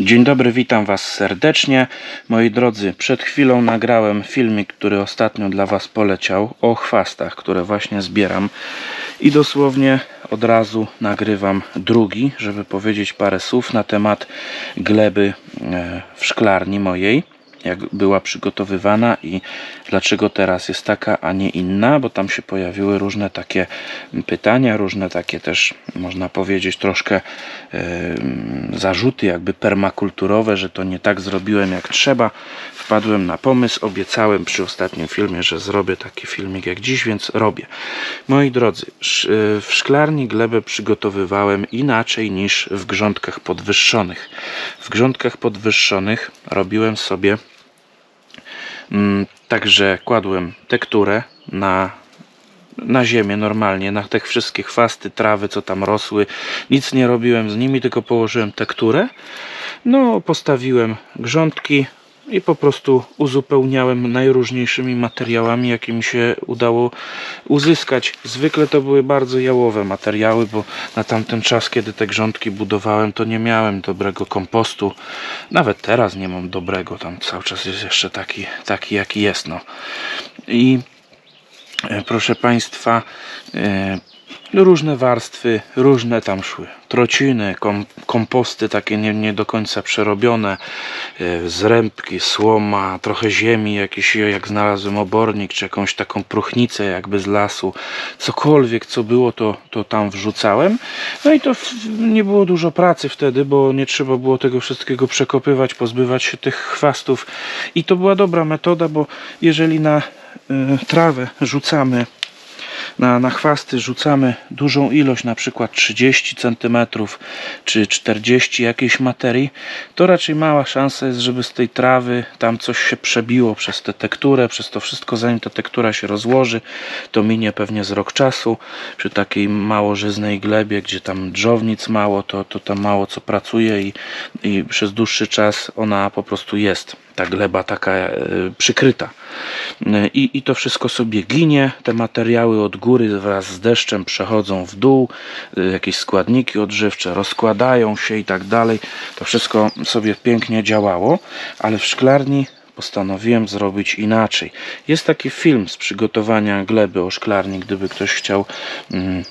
Dzień dobry, witam Was serdecznie. Moi drodzy, przed chwilą nagrałem filmik, który ostatnio dla Was poleciał o chwastach, które właśnie zbieram. I dosłownie od razu nagrywam drugi, żeby powiedzieć parę słów na temat gleby e, w szklarni mojej jak była przygotowywana i dlaczego teraz jest taka, a nie inna, bo tam się pojawiły różne takie pytania, różne takie też, można powiedzieć, troszkę zarzuty jakby permakulturowe, że to nie tak zrobiłem jak trzeba. Wpadłem na pomysł, obiecałem przy ostatnim filmie, że zrobię taki filmik jak dziś, więc robię. Moi drodzy, e, w szklarni glebę przygotowywałem inaczej niż w grządkach podwyższonych. W grządkach podwyższonych robiłem sobie Także kładłem tekturę na, na ziemię normalnie, na te wszystkie chwasty, trawy, co tam rosły. Nic nie robiłem z nimi, tylko położyłem tekturę. No, postawiłem grządki i po prostu uzupełniałem najróżniejszymi materiałami, jakie mi się udało uzyskać. Zwykle to były bardzo jałowe materiały, bo na tamten czas, kiedy te grządki budowałem, to nie miałem dobrego kompostu. Nawet teraz nie mam dobrego, tam cały czas jest jeszcze taki, taki jaki jest. No. I e, proszę Państwa, e, różne warstwy, różne tam szły. Trociny, kom, komposty takie nie, nie do końca przerobione, e, zrębki, słoma, trochę ziemi, jakiś, jak znalazłem obornik, czy jakąś taką próchnicę jakby z lasu. Cokolwiek co było, to, to tam wrzucałem. No i to w, nie było dużo pracy wtedy, bo nie trzeba było tego wszystkiego przekopywać, pozbywać się tych chwastów. I to była dobra metoda, bo jeżeli na y, trawę rzucamy na, na chwasty rzucamy dużą ilość, na przykład 30 cm czy 40 jakiejś materii, to raczej mała szansa jest, żeby z tej trawy tam coś się przebiło przez tę tekturę, przez to wszystko, zanim ta tektura się rozłoży, to minie pewnie z rok czasu. Przy takiej mało żyznej glebie, gdzie tam drzownic mało, to, to tam mało co pracuje i, i przez dłuższy czas ona po prostu jest ta gleba taka e, przykryta. E, I, I to wszystko sobie ginie. Te materiały od góry wraz z deszczem przechodzą w dół. e, Jakieś składniki odżywcze rozkładają się i tak dalej. To wszystko sobie pięknie działało, ale w szklarni postanowiłem zrobić inaczej. Jest taki film z przygotowania gleby o szklarni, gdyby ktoś chciał. Mm,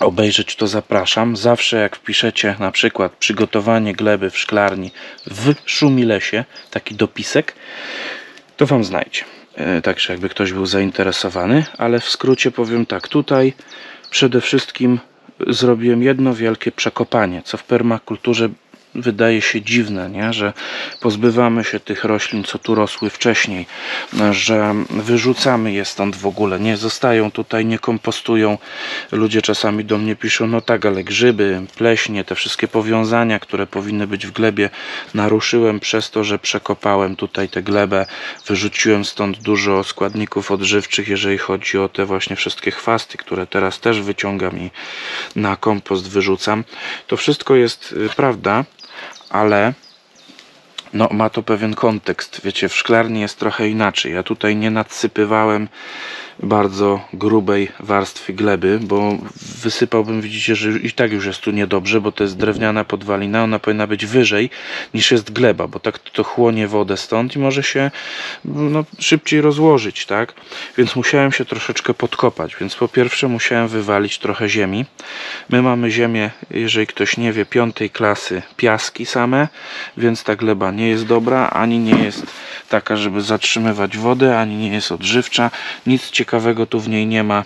obejrzeć, to zapraszam. Zawsze jak wpiszecie na przykład przygotowanie gleby w szklarni w Szumilesie, taki dopisek, to Wam znajdzie. E, Także jakby ktoś był zainteresowany, ale w skrócie powiem tak, tutaj przede wszystkim zrobiłem jedno wielkie przekopanie, co w permakulturze wydaje się dziwne, nie? że pozbywamy się tych roślin, co tu rosły wcześniej, że wyrzucamy je stąd w ogóle, nie zostają tutaj, nie kompostują. Ludzie czasami do mnie piszą, no tak, ale grzyby, pleśnie, te wszystkie powiązania, które powinny być w glebie, naruszyłem przez to, że przekopałem tutaj tę glebę, wyrzuciłem stąd dużo składników odżywczych, jeżeli chodzi o te właśnie wszystkie chwasty, które teraz też wyciągam i na kompost wyrzucam. To wszystko jest y, prawda, ale no, ma to pewien kontekst. Wiecie, w szklarni jest trochę inaczej. Ja tutaj nie nadsypywałem bardzo grubej warstwy gleby, bo wysypałbym, widzicie, że i tak już jest tu niedobrze, bo to jest drewniana podwalina, ona powinna być wyżej niż jest gleba, bo tak to chłonie wodę stąd i może się no, szybciej rozłożyć, tak? Więc musiałem się troszeczkę podkopać, więc po pierwsze musiałem wywalić trochę ziemi. My mamy ziemię, jeżeli ktoś nie wie, piątej klasy piaski same, więc ta gleba nie jest dobra, ani nie jest taka, żeby zatrzymywać wodę, ani nie jest odżywcza. Nic ciekawego tu w niej nie ma.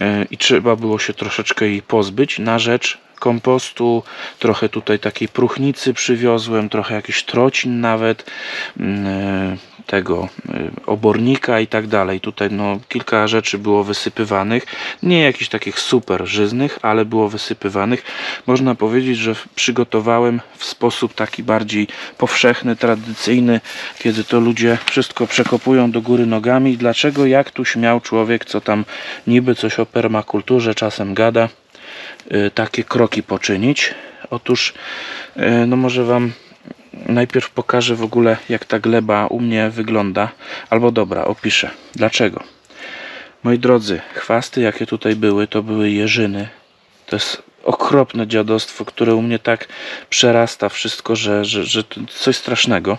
E, i trzeba było się troszeczkę jej pozbyć na rzecz kompostu, trochę tutaj takiej próchnicy przywiozłem, trochę jakiś trocin nawet, mm, e, tego e, obornika i tak dalej. Tutaj no, kilka rzeczy było wysypywanych, nie jakichś takich super żyznych, ale było wysypywanych. Można powiedzieć, że przygotowałem w sposób taki bardziej powszechny, tradycyjny, kiedy to ludzie wszystko przekopują do góry nogami. Dlaczego, jak tu śmiał człowiek, co tam niby coś o permakulturze czasem gada, takie kroki poczynić? Otóż, y, no może Wam najpierw pokażę w ogóle, jak ta gleba u mnie wygląda. Albo dobra, opiszę. Dlaczego? Moi drodzy, chwasty, jakie tutaj były, to były jeżyny. To jest okropne dziadostwo, które u mnie tak przerasta wszystko, że, że, że coś strasznego.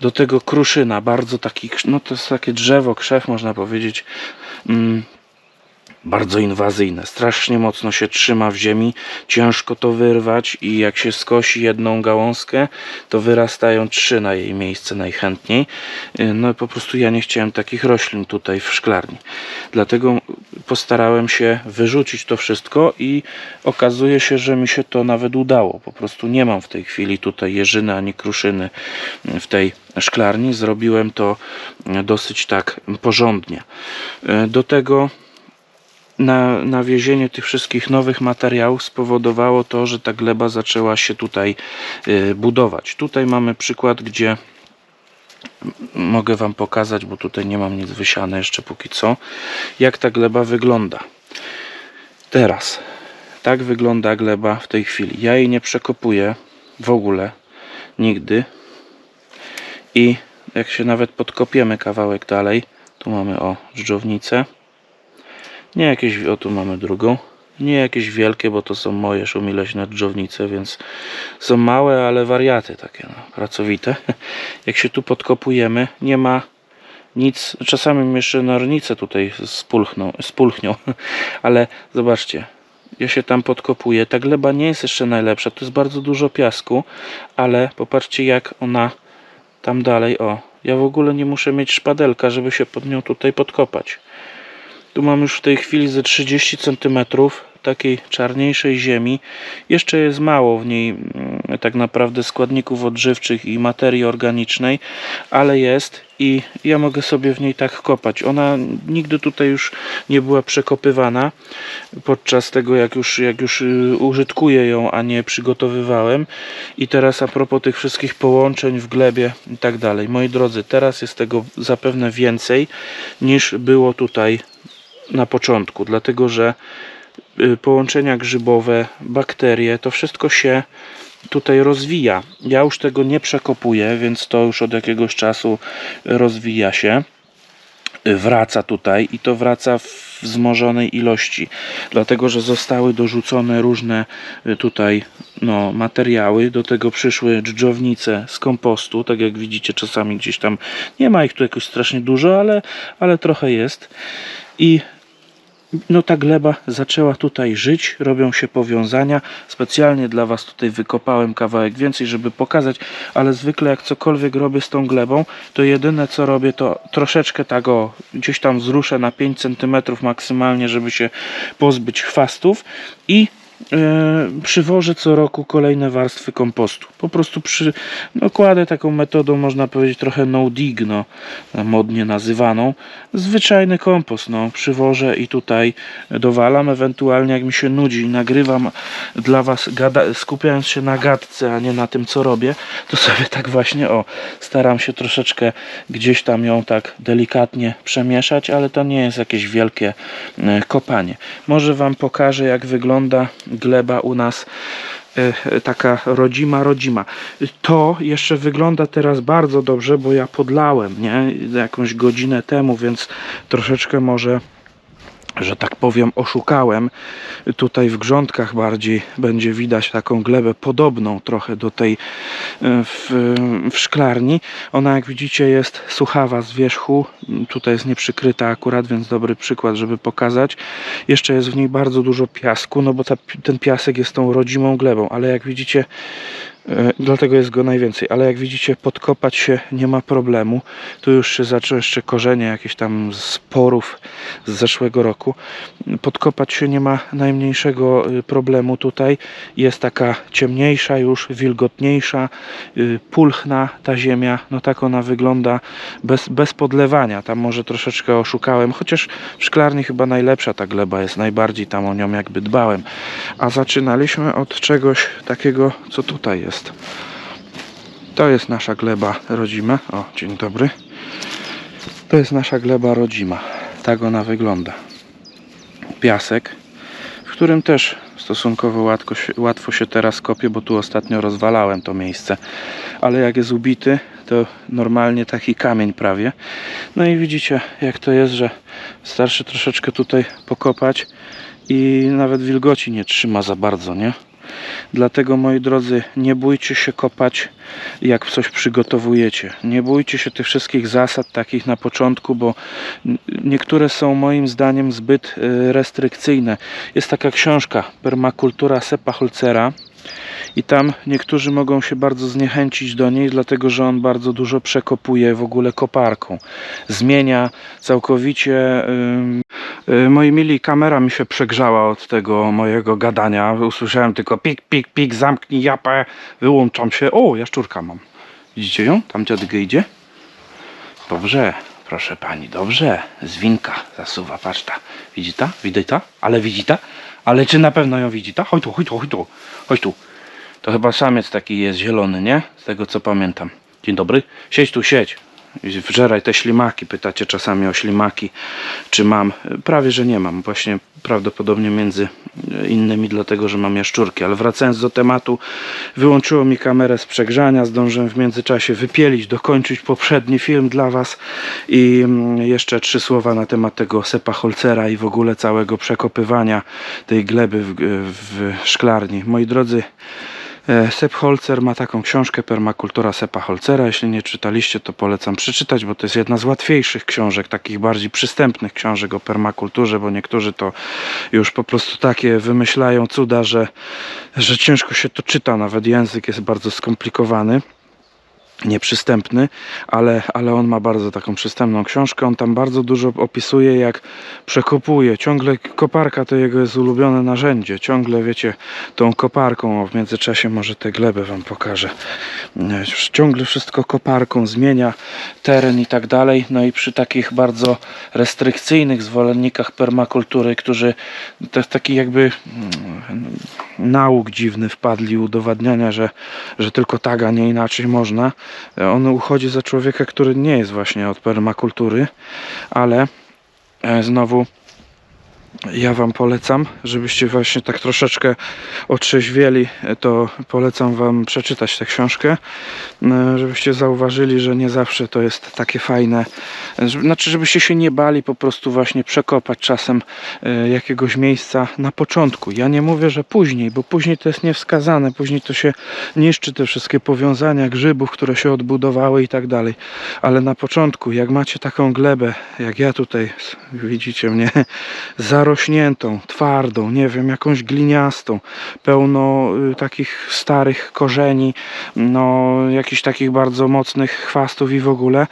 Do tego kruszyna, bardzo taki, no to jest takie drzewo, krzew można powiedzieć, mm, bardzo inwazyjne. Strasznie mocno się trzyma w ziemi, ciężko to wyrwać i jak się skosi jedną gałązkę, to wyrastają trzy na jej miejsce najchętniej. Y, No po prostu ja nie chciałem takich roślin tutaj w szklarni. Dlatego postarałem się wyrzucić to wszystko i okazuje się, że mi się to nawet udało. Po prostu nie mam w tej chwili tutaj jeżyny ani kruszyny w tej szklarni. Zrobiłem to dosyć tak porządnie. Y, Do tego na, nawiezienie tych wszystkich nowych materiałów spowodowało to, że ta gleba zaczęła się tutaj y, budować. Tutaj mamy przykład, gdzie mogę Wam pokazać, bo tutaj nie mam nic wysiane jeszcze póki co, jak ta gleba wygląda. Teraz, tak wygląda gleba w tej chwili. Ja jej nie przekopuję w ogóle, nigdy. I jak się nawet podkopiemy kawałek dalej, tu mamy o dżdżownicę. Nie jakieś, o tu mamy drugą. Nie jakieś wielkie, bo to są moje szumileśne dżdżownice, więc są małe, ale wariaty takie, no, pracowite. Jak się tu podkopujemy, nie ma nic. Czasami mi jeszcze nornice tutaj spulchną, spulchnią, ale zobaczcie. Ja się tam podkopuję. Ta gleba nie jest jeszcze najlepsza. Tu jest bardzo dużo piasku, ale popatrzcie jak ona tam dalej. O, ja w ogóle nie muszę mieć szpadelka, żeby się pod nią tutaj podkopać. Tu mam już w tej chwili ze 30 cm takiej czarniejszej ziemi. Jeszcze jest mało w niej mm, tak naprawdę składników odżywczych i materii organicznej, ale jest i ja mogę sobie w niej tak kopać. Ona nigdy tutaj już nie była przekopywana podczas tego jak już, jak już y, użytkuję ją, a nie przygotowywałem. I teraz a propos tych wszystkich połączeń w glebie i tak dalej. Moi drodzy, teraz jest tego zapewne więcej niż było tutaj na początku, dlatego że y, połączenia grzybowe, bakterie, to wszystko się tutaj rozwija. Ja już tego nie przekopuję, więc to już od jakiegoś czasu rozwija się. Wraca tutaj i to wraca w wzmożonej ilości, dlatego że zostały dorzucone różne y, tutaj no, materiały. Do tego przyszły dżdżownice z kompostu, tak jak widzicie, czasami gdzieś tam nie ma ich tu jakoś strasznie dużo, ale, ale trochę jest. I no ta gleba zaczęła tutaj żyć, robią się powiązania. Specjalnie dla Was tutaj wykopałem kawałek więcej, żeby pokazać, ale zwykle jak cokolwiek robię z tą glebą, to jedyne co robię to troszeczkę tak o, gdzieś tam wzruszę na 5 cm maksymalnie, żeby się pozbyć chwastów i przywożę co roku kolejne warstwy kompostu. Po prostu przy, no, kładę taką metodą, można powiedzieć trochę no dig, no, modnie nazywaną. Zwyczajny kompost, no, przywożę i tutaj dowalam. Ewentualnie jak mi się nudzi i nagrywam dla Was, gada, skupiając się na gadce, a nie na tym co robię, to sobie tak właśnie, o, staram się troszeczkę gdzieś tam ją tak delikatnie przemieszać, ale to nie jest jakieś wielkie e, kopanie. Może Wam pokażę jak wygląda gleba u nas e, taka rodzima, rodzima. To jeszcze wygląda teraz bardzo dobrze, bo ja podlałem, nie? Jakąś godzinę temu, więc troszeczkę może że tak powiem, oszukałem. Tutaj w grządkach bardziej będzie widać taką glebę podobną trochę do tej e, w, w szklarni. Ona, jak widzicie, jest suchawa z wierzchu. Tutaj jest nieprzykryta akurat, więc dobry przykład, żeby pokazać. Jeszcze jest w niej bardzo dużo piasku, no bo ta, ten piasek jest tą rodzimą glebą, ale jak widzicie, E, Dlatego jest go najwięcej, ale jak widzicie, podkopać się nie ma problemu. Tu już się zaczęły jeszcze korzenie jakieś tam z porów z zeszłego roku. Podkopać się nie ma najmniejszego y, problemu tutaj. Jest taka ciemniejsza już, wilgotniejsza, y, pulchna ta ziemia. No tak ona wygląda bez, bez podlewania. Tam może troszeczkę oszukałem, chociaż w szklarni chyba najlepsza ta gleba jest. Najbardziej tam o nią jakby dbałem. A zaczynaliśmy od czegoś takiego, co tutaj jest. To jest nasza gleba rodzima. O, dzień dobry. To jest nasza gleba rodzima. Tak ona wygląda. Piasek, w którym też stosunkowo łatwo się, łatwo się teraz kopie, bo tu ostatnio rozwalałem to miejsce. Ale jak jest ubity, to normalnie taki kamień prawie. No i widzicie, jak to jest, że starszy troszeczkę tutaj pokopać i nawet wilgoci nie trzyma za bardzo, nie? Dlatego moi drodzy, nie bójcie się kopać jak coś przygotowujecie. Nie bójcie się tych wszystkich zasad takich na początku, bo niektóre są moim zdaniem zbyt y, restrykcyjne. Jest taka książka Permakultura Sepa Holcera i tam niektórzy mogą się bardzo zniechęcić do niej, dlatego że on bardzo dużo przekopuje w ogóle koparką. Zmienia całkowicie. y, Moi mili, kamera mi się przegrzała od tego mojego gadania. Usłyszałem tylko pik, pik, pik, zamknij japę, wyłączam się. O, jaszczurka mam. Widzicie ją? Tam dziadek idzie. Dobrze, proszę pani, dobrze. Zwinka zasuwa, patrz ta. Widzi ta? Widzi ta? Ale widzi ta? Ale czy na pewno ją widzi ta? Chodź tu, chodź tu, chodź tu. Chodź tu. To chyba samiec taki jest zielony, nie? Z tego co pamiętam. Dzień dobry. Siedź tu, siedź. Wżeraj te ślimaki. Pytacie czasami o ślimaki, czy mam. Prawie, że nie mam. Właśnie prawdopodobnie między innymi dlatego, że mam jaszczurki. Ale wracając do tematu, wyłączyło mi kamerę z przegrzania. Zdążyłem w międzyczasie wypielić, dokończyć poprzedni film dla Was. I mm, jeszcze trzy słowa na temat tego Sepa Holcera i w ogóle całego przekopywania tej gleby w, w szklarni. Moi drodzy, Sepp Holzer ma taką książkę Permakultura Sepa Holzera. Jeśli nie czytaliście, to polecam przeczytać, bo to jest jedna z łatwiejszych książek, takich bardziej przystępnych książek o permakulturze, bo niektórzy to już po prostu takie wymyślają cuda, że, że ciężko się to czyta, nawet język jest bardzo skomplikowany nieprzystępny, ale, ale on ma bardzo taką przystępną książkę. On tam bardzo dużo opisuje, jak przekopuje. Ciągle koparka to jego jest ulubione narzędzie. Ciągle, wiecie, tą koparką, o, w międzyczasie może tę glebę wam pokażę. E, Ciągle wszystko koparką zmienia teren i tak dalej. No i przy takich bardzo restrykcyjnych zwolennikach permakultury, którzy taki jakby mm, nauk dziwny wpadli udowadniania, że, że tylko tak, a nie inaczej można. On uchodzi za człowieka, który nie jest właśnie od permakultury, ale e, znowu ja Wam polecam, żebyście właśnie tak troszeczkę otrzeźwieli, to polecam Wam przeczytać tę książkę, e, żebyście zauważyli, że nie zawsze to jest takie fajne, e, znaczy żebyście się nie bali po prostu właśnie przekopać czasem e, jakiegoś miejsca na początku. Ja nie mówię, że później, bo później to jest niewskazane, później to się niszczy te wszystkie powiązania grzybów, które się odbudowały i tak dalej, ale na początku, jak macie taką glebę, jak ja tutaj, widzicie mnie, zarośniętą, twardą, nie wiem, jakąś gliniastą, pełno y, takich starych korzeni, no jakichś takich bardzo mocnych chwastów i w ogóle,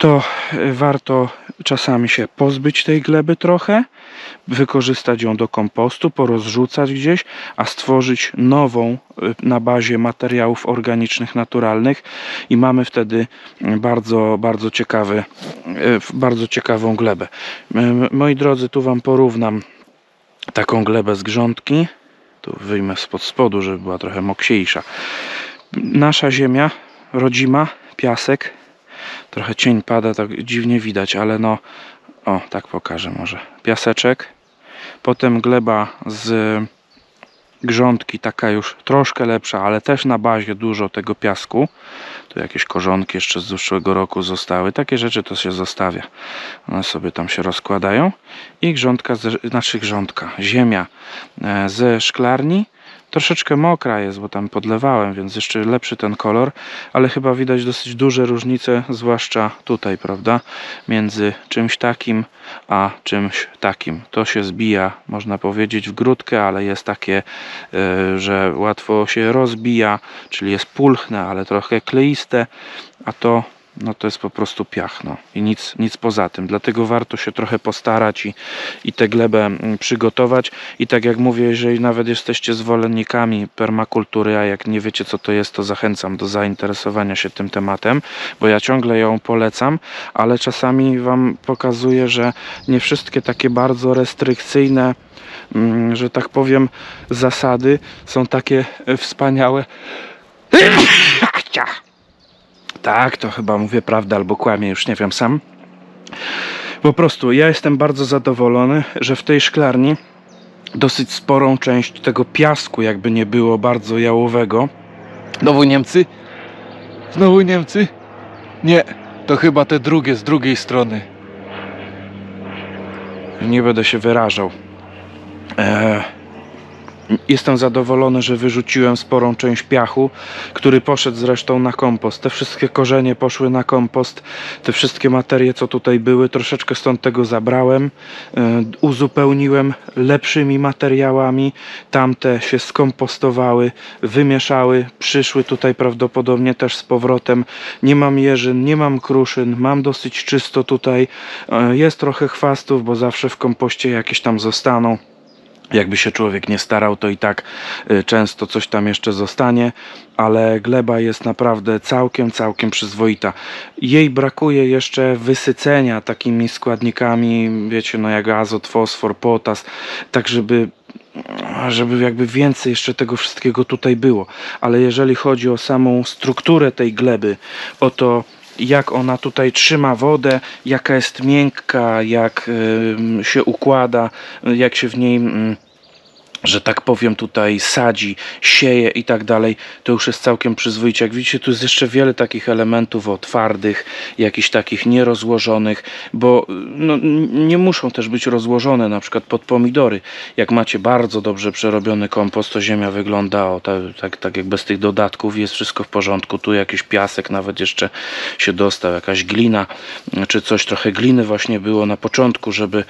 to y, warto czasami się pozbyć tej gleby trochę, wykorzystać ją do kompostu, porozrzucać gdzieś, a stworzyć nową y, na bazie materiałów organicznych, naturalnych i mamy wtedy y, bardzo, bardzo ciekawy, y, bardzo ciekawą glebę. Moi drodzy, tu Wam porównam taką glebę z grządki. Tu wyjmę spod spodu, żeby była trochę moksiejsza. Nasza ziemia, rodzima, piasek. Trochę cień pada, tak dziwnie widać, ale no, o, tak pokażę może. Piaseczek, potem gleba z grządki, taka już troszkę lepsza, ale też na bazie dużo tego piasku. Tu jakieś korzonki jeszcze z zeszłego roku zostały. Takie rzeczy to się zostawia. One sobie tam się rozkładają. I grządka, ze, znaczy grządka, ziemia e, ze szklarni. Troszeczkę mokra jest, bo tam podlewałem, więc jeszcze lepszy ten kolor, ale chyba widać dosyć duże różnice, zwłaszcza tutaj, prawda? Między czymś takim a czymś takim. To się zbija, można powiedzieć, w grudkę, ale jest takie, e, że łatwo się rozbija, czyli jest pulchne, ale trochę kleiste, a to no to jest po prostu piach, no i nic, nic poza tym. Dlatego warto się trochę postarać i, i tę glebę mm, przygotować. I tak jak mówię, jeżeli nawet jesteście zwolennikami permakultury, a jak nie wiecie co to jest, to zachęcam do zainteresowania się tym tematem, bo ja ciągle ją polecam, ale czasami Wam pokazuję, że nie wszystkie takie bardzo restrykcyjne, mm, że tak powiem, zasady są takie e, wspaniałe. Tak, to chyba mówię prawdę albo kłamię, już nie wiem sam. Po prostu ja jestem bardzo zadowolony, że w tej szklarni dosyć sporą część tego piasku, jakby nie było bardzo jałowego. Znowu Niemcy? Znowu Niemcy? Nie, to chyba te drugie z drugiej strony. Nie będę się wyrażał. E, Jestem zadowolony, że wyrzuciłem sporą część piachu, który poszedł zresztą na kompost. Te wszystkie korzenie poszły na kompost. Te wszystkie materie, co tutaj były, troszeczkę stąd tego zabrałem. e, Uzupełniłem lepszymi materiałami. Tamte się skompostowały, wymieszały, przyszły tutaj prawdopodobnie też z powrotem. Nie mam jeżyn, nie mam kruszyn, mam dosyć czysto tutaj. E, Jest trochę chwastów, bo zawsze w kompoście jakieś tam zostaną jakby się człowiek nie starał, to i tak y, często coś tam jeszcze zostanie, ale gleba jest naprawdę całkiem, całkiem przyzwoita. Jej brakuje jeszcze wysycenia takimi składnikami, wiecie, no jak azot, fosfor, potas, tak żeby żeby jakby więcej jeszcze tego wszystkiego tutaj było. Ale jeżeli chodzi o samą strukturę tej gleby, o to jak ona tutaj trzyma wodę, jaka jest miękka, jak się układa, jak się w niej, ym, że tak powiem, tutaj sadzi, sieje i tak dalej, to już jest całkiem przyzwoicie. Jak widzicie, tu jest jeszcze wiele takich elementów o twardych, jakichś takich nierozłożonych, bo no, nie muszą też być rozłożone, na przykład pod pomidory. Jak macie bardzo dobrze przerobiony kompost, to ziemia wygląda o, tak, tak, tak jak bez tych dodatków, jest wszystko w porządku. Tu jakiś piasek nawet jeszcze się dostał, jakaś glina, czy coś, trochę gliny właśnie było na początku, żeby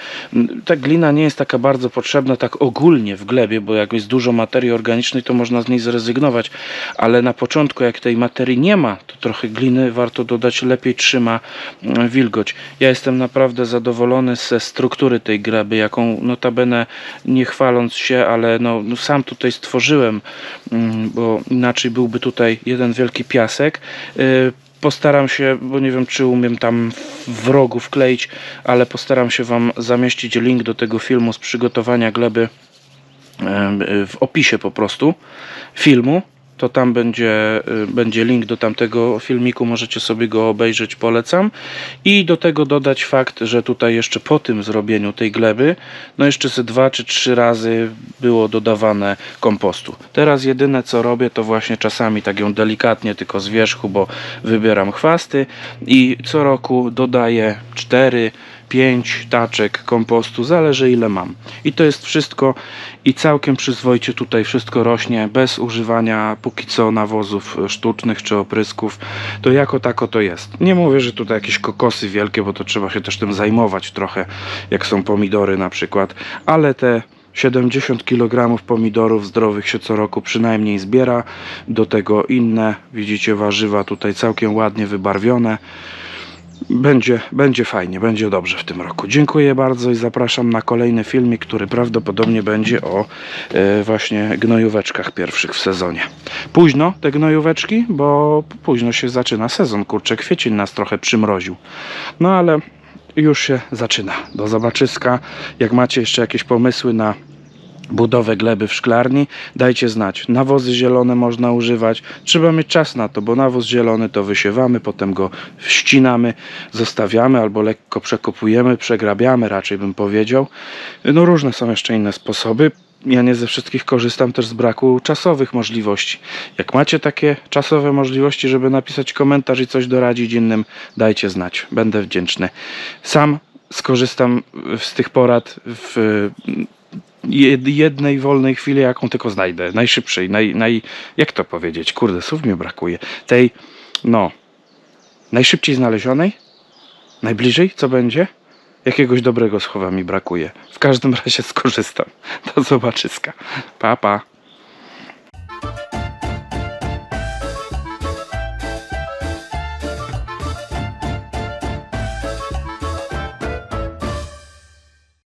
ta glina nie jest taka bardzo potrzebna tak ogólnie w glebie, bo jak jest dużo materii organicznej, to można z niej zrezygnować, ale na początku jak tej materii nie ma, to trochę gliny warto dodać, lepiej trzyma mm, wilgoć. Ja jestem naprawdę zadowolony ze struktury tej gleby, jaką notabene nie chwaląc się, ale no, no sam tutaj stworzyłem, mm, bo inaczej byłby tutaj jeden wielki piasek. Yy, Postaram się, bo nie wiem czy umiem tam w rogu wkleić, ale postaram się Wam zamieścić link do tego filmu z przygotowania gleby w opisie po prostu filmu. To tam będzie, y, będzie link do tamtego filmiku, możecie sobie go obejrzeć, polecam. I do tego dodać fakt, że tutaj jeszcze po tym zrobieniu tej gleby, no jeszcze ze dwa czy trzy razy było dodawane kompostu. Teraz jedyne co robię, to właśnie czasami tak ją delikatnie tylko z wierzchu, bo wybieram chwasty i co roku dodaję 4 5 taczek kompostu, zależy ile mam. I to jest wszystko i całkiem przyzwoicie tutaj wszystko rośnie, bez używania póki co nawozów sztucznych czy oprysków. To jako tako to jest. Nie mówię, że tutaj jakieś kokosy wielkie, bo to trzeba się też tym zajmować trochę, jak są pomidory na przykład, ale te 70 kg pomidorów zdrowych się co roku przynajmniej zbiera. Do tego inne, widzicie, warzywa tutaj całkiem ładnie wybarwione. Będzie, będzie fajnie, będzie dobrze w tym roku. Dziękuję bardzo i zapraszam na kolejny filmik, który prawdopodobnie będzie o e, właśnie gnojóweczkach pierwszych w sezonie. Późno te gnojóweczki, bo późno się zaczyna sezon. Kurczę, kwiecień nas trochę przymroził. No ale już się zaczyna. Do zobaczyska. Jak macie jeszcze jakieś pomysły na budowę gleby w szklarni, dajcie znać. Nawozy zielone można używać. Trzeba mieć czas na to, bo nawóz zielony to wysiewamy, potem go ścinamy, zostawiamy albo lekko przekopujemy, przegrabiamy, raczej bym powiedział. No różne są jeszcze inne sposoby. Ja nie ze wszystkich korzystam też z braku czasowych możliwości. Jak macie takie czasowe możliwości, żeby napisać komentarz i coś doradzić innym, dajcie znać. Będę wdzięczny. Sam skorzystam z tych porad w jednej wolnej chwili, jaką tylko znajdę. Najszybszej, naj, naj, jak to powiedzieć? Kurde, słów mi brakuje. Tej, no, najszybciej znalezionej? Najbliżej, co będzie? Jakiegoś dobrego słowa mi brakuje. W każdym razie skorzystam. Do zobaczyska. Pa, pa.